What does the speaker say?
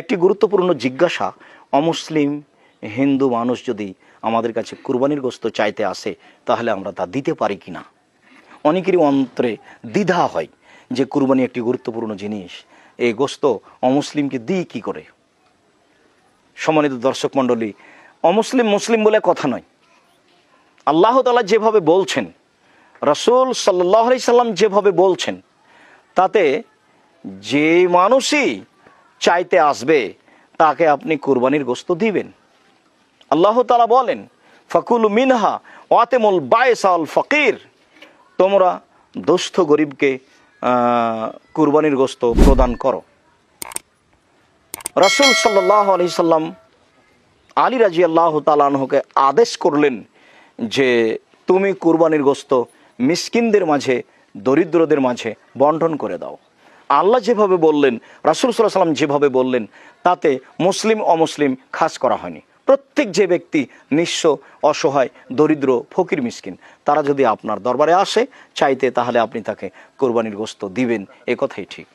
একটি গুরুত্বপূর্ণ জিজ্ঞাসা, অমুসলিম হিন্দু মানুষ যদি আমাদের কাছে কুরবানির গোস্ত চাইতে আসে, তাহলে আমরা তা দিতে পারি কি না অনেকেরই অন্তরে দ্বিধা হয় যে কুরবানি একটি গুরুত্বপূর্ণ জিনিস, এই গোস্ত অমুসলিমকে দিই কি করে? সম্মানিত দর্শক মণ্ডলী, অমুসলিম মুসলিম বলে কথা নয়। আল্লাহ তালা যেভাবে বলছেন, রসুল সাল্লাহ সাল্লাম যেভাবে বলছেন, তাতে যে মানুষই চাইতে আসবে, তাকে আপনি কুরবানির গোস্ত দিবেন। আল্লাহ তালা বলেন, ফকুল মিনহা ওয়াতেমুল বায়সাল ফকির। তোমরা দুস্থ গরিবকে কুরবানির গোস্ত প্রদান করো। রসুল সাল্লাহ আলি সাল্লাম আলী রাজি আল্লাহ তালানহকে আদেশ করলেন যে, তুমি কুরবানির গোস্ত মিসকিনদের মাঝে, দরিদ্রদের মাঝে বন্টন করে দাও। আল্লাহ যেভাবে বললেন, রাসুল সাল্লাহ সাল্লাম যেভাবে বললেন, তাতে মুসলিম, অমুসলিম খাস করা হয়নি। প্রত্যেক যে ব্যক্তি নিঃস্ব, অসহায়, দরিদ্র, ফকির, মিসকিন, তারা যদি আপনার দরবারে আসে, চাইতে তাহলে আপনি তাকে কোরবানির গোস্ত দিবেন, এ কথাই ঠিক।